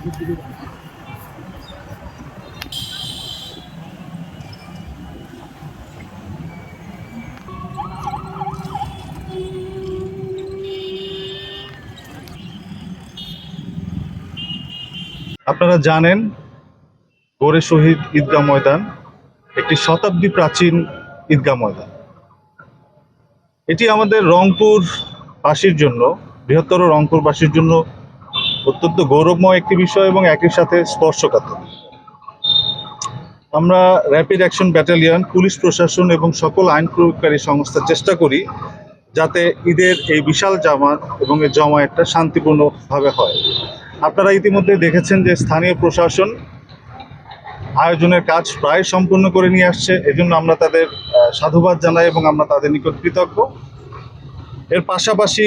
আপনারা জানেন গোরে শহীদ ঈদগাহ ময়দান একটি শতাব্দী প্রাচীন ঈদগাহ ময়দান। এটি আমাদের রংপুর বাসীর জন্য, বৃহত্তর রংপুরবাসীর জন্য অত্যন্ত গৌরবময় একটি বিষয় এবং একই সাথে স্পর্শকাতর। আমরা র্যাপিড অ্যাকশন ব্যাটালিয়ন পুলিশ প্রশাসন এবং সকল আইন প্রয়োগকারী সংস্থা চেষ্টা করি যাতে ঈদের এই বিশাল জামাত এবং এই জমায়েতটা শান্তিপূর্ণভাবে হয়। আপনারা ইতিমধ্যে দেখেছেন যে স্থানীয় প্রশাসন আয়োজনের কাজ প্রায় সম্পূর্ণ করে নিয়ে আসছে। এজন্য আমরা তাদের সাধুবাদ জানাই এবং আমরা তাদের নিকট কৃতজ্ঞ। এর পাশাপাশি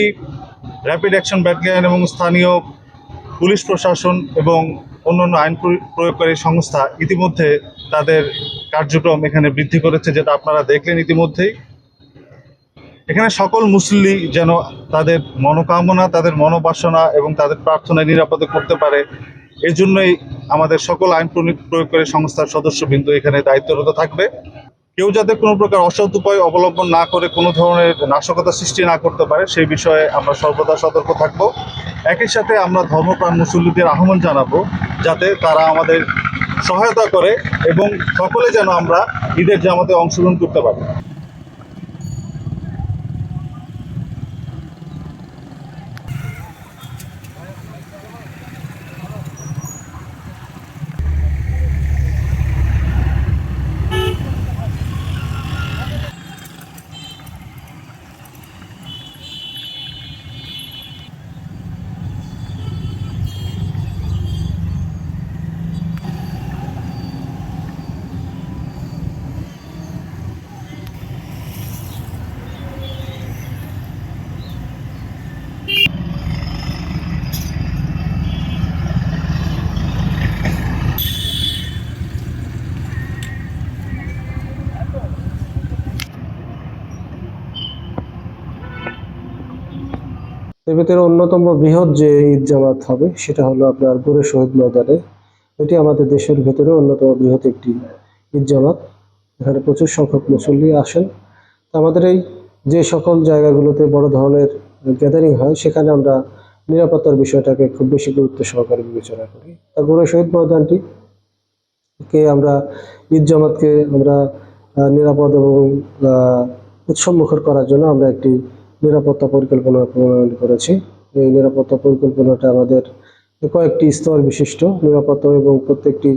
র্যাপিড অ্যাকশন ব্যাটালিয়ন এবং স্থানীয় পুলিশ প্রশাসন এবং অন্যান্য আইন প্রয়োগকারী সংস্থা ইতিমধ্যে তাদের কার্যক্রম এখানে বৃদ্ধি করেছে, যেটা আপনারা দেখলেন ইতিমধ্যেই। এখানে সকল মুসল্লি যেন তাদের মনোকামনা, তাদের মনোবাসনা এবং তাদের প্রার্থনায় নিরাপদে করতে পারে এই জন্যই আমাদের সকল আইন প্রয়োগকারী সংস্থার সদস্যবৃন্দ এখানে দায়িত্বরত থাকবে। কেউ যাতে কোনো প্রকার অসৎ উপায় অবলম্বন না করে, কোনো ধরনের নাশকতা সৃষ্টি না করতে পারে, সেই বিষয়ে আমরা সর্বদা সতর্ক থাকব। একই সাথে আমরা ধর্মপ্রাণ মুসল্লিদের আহ্বান জানাব যাতে তারা আমাদের সহায়তা করে এবং সকলে যেন আমরা ঈদের জামাতে অংশগ্রহণ করতে পারি। এর ভিতরে অন্যতম বৃহৎ যে ঈদ জামাত হবে, সেটা হলো আপনার গোরে শহীদ ময়দানে। এটি আমাদের দেশের ভেতরে অন্যতম বৃহৎ একটি ঈদ জামাত। এখানে প্রচুর সংখ্যক মুসল্লি আসেন। আমাদের এই যে সকল জায়গাগুলোতে বড় ধরনের গ্যাদারিং হয়, সেখানে আমরা নিরাপত্তার বিষয়টাকে খুব বেশি গুরুত্ব সহকারে বিবেচনা করি। তা গোরে শহীদ ময়দানটি কে আমরা ঈদ জামাতকে আমরা নিরাপদ এবং উৎসবমুখর করার জন্য আমরা একটি নিরাপত্তা পরিকল্পনা প্রণয়ন করেছি। এই নিরাপত্তা পরিকল্পনাটা আমাদের কয়েকটি স্তর বিশিষ্ট, নিরাপত্তা এবং প্রত্যেকটি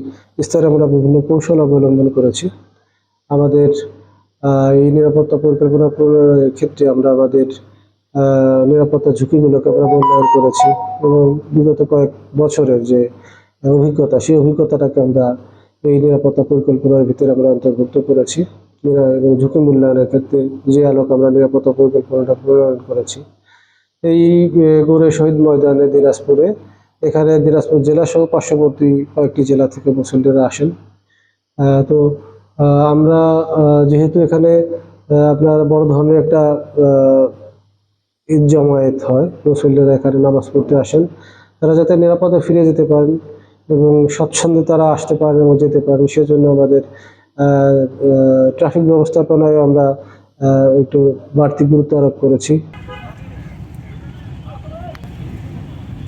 স্তরে আমরা বিভিন্ন কৌশল অবলম্বন করেছি। আমাদের এই নিরাপত্তা পরিকল্পনা প্রণয়নের ক্ষেত্রে আমরা আমাদের নিরাপত্তা ঝুঁকিগুলোকে আমরা মূল্যায়ন করেছি এবং বিগত কয়েক বছরের যে অভিজ্ঞতা, সেই অভিজ্ঞতাটাকে আমরা এই নিরাপত্তা পরিকল্পনার ভিতরে আমরা অন্তর্ভুক্ত করেছি। এবং ঝুঁকি মূল্যায়নের ক্ষেত্রে যে আলোক আমরা নিরাপত্তা পরিকল্পনাটা প্রণয়ন করেছি, এই গোরে শহীদ ময়দানে দিনাজপুরে, এখানে দিনাজপুর জেলা সহ পার্শ্ববর্তী কয়েকটি জেলা থেকে মুসল্লিরা আসেন। তো আমরা যেহেতু এখানে আপনার বড় ধরনের একটা ঈদ জমায়েত হয়, মুসল্লিরা এখানে নামাজ পড়তে আসেন। তারা যাতে নিরাপদে ফিরে যেতে পারেন এবং স্বচ্ছন্দে তারা আসতে পারেন এবং যেতে পারেন, সেজন্য আমাদের ট্রাফিক ব্যবস্থাপনায় আমরা একটু বাড়তি গুরুত্ব আরোপ করেছি।